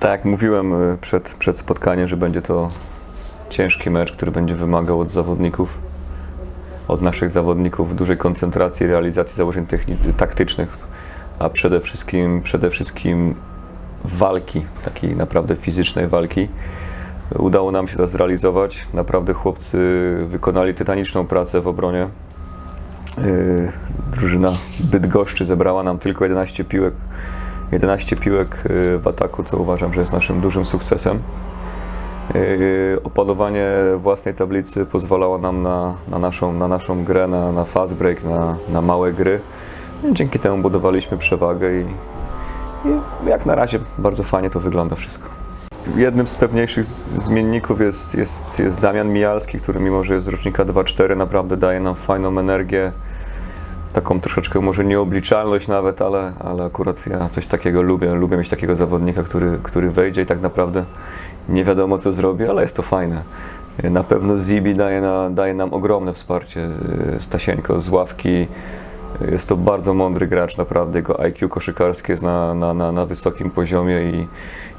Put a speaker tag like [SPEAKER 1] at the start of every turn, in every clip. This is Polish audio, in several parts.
[SPEAKER 1] Tak jak mówiłem y, przed, przed spotkaniem, że będzie to ciężki mecz, który będzie wymagał od zawodników, od naszych zawodników dużej koncentracji, realizacji założeń taktycznych, a przede wszystkim, przede wszystkim walki, takiej naprawdę fizycznej walki. Udało nam się to zrealizować. Naprawdę chłopcy wykonali tytaniczną pracę w obronie. Yy, Drużyna Bydgoszczy zebrała nam tylko 11 piłek, 11 piłek yy, w ataku, co uważam, że jest naszym dużym sukcesem. Yy, Opanowanie własnej tablicy pozwalało nam na, na, naszą, na naszą grę, na, na fast break, na, na małe gry. Dzięki temu budowaliśmy przewagę i, i jak na razie bardzo fajnie to wygląda wszystko. Jednym z pewniejszych zmienników jest, jest, jest Damian Mijalski, który mimo, że jest z rocznika 2-4 naprawdę daje nam fajną energię, taką troszeczkę może nieobliczalność nawet, ale, ale akurat ja coś takiego lubię, lubię mieć takiego zawodnika, który, który wejdzie i tak naprawdę nie wiadomo co zrobi, ale jest to fajne. Na pewno Zibi daje, na, daje nam ogromne wsparcie, y, Stasieńko z ławki, jest to bardzo mądry gracz, naprawdę. Jego IQ koszykarskie jest na, na, na, na wysokim poziomie i,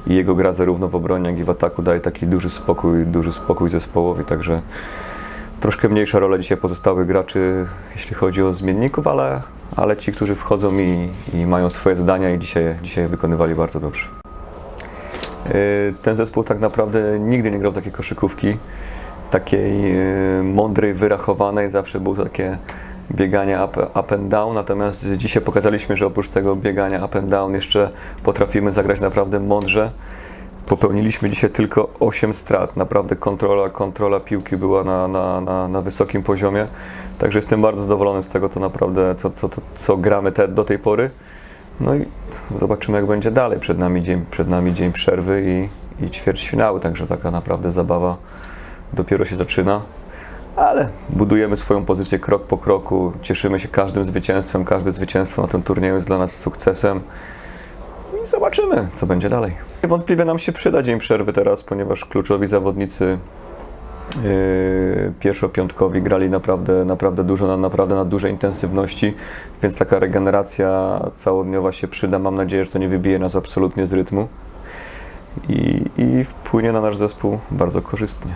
[SPEAKER 1] i jego gra zarówno w obronie, jak i w ataku daje taki duży spokój, duży spokój zespołowi, także troszkę mniejsza rola dzisiaj pozostałych graczy, jeśli chodzi o zmienników, ale, ale ci, którzy wchodzą i, i mają swoje zadania i dzisiaj, dzisiaj wykonywali bardzo dobrze. Yy, Ten zespół tak naprawdę nigdy nie grał takiej koszykówki, takiej yy, mądrej, wyrachowanej, zawsze było takie bieganie up, up and down, natomiast dzisiaj pokazaliśmy, że oprócz tego biegania up and down jeszcze potrafimy zagrać naprawdę mądrze. Popełniliśmy dzisiaj tylko 8 strat, naprawdę kontrola, kontrola piłki była na, na, na, na wysokim poziomie, także jestem bardzo zadowolony z tego, co naprawdę, co, co, co, co gramy te, do tej pory. No i zobaczymy, jak będzie dalej. Przed nami dzień, przed nami dzień przerwy i, i ćwierćfinały, także taka naprawdę zabawa dopiero się zaczyna. Ale budujemy swoją pozycję krok po kroku, cieszymy się każdym zwycięstwem. Każde zwycięstwo na tym turnieju jest dla nas sukcesem. I zobaczymy, co będzie dalej. Wątpliwie nam się przyda dzień przerwy teraz, ponieważ kluczowi zawodnicy Yy, pierwszopiątkowi grali naprawdę, naprawdę dużo, na, naprawdę na dużej intensywności, więc taka regeneracja całodniowa się przyda. Mam nadzieję, że to nie wybije nas absolutnie z rytmu i, i wpłynie na nasz zespół bardzo korzystnie.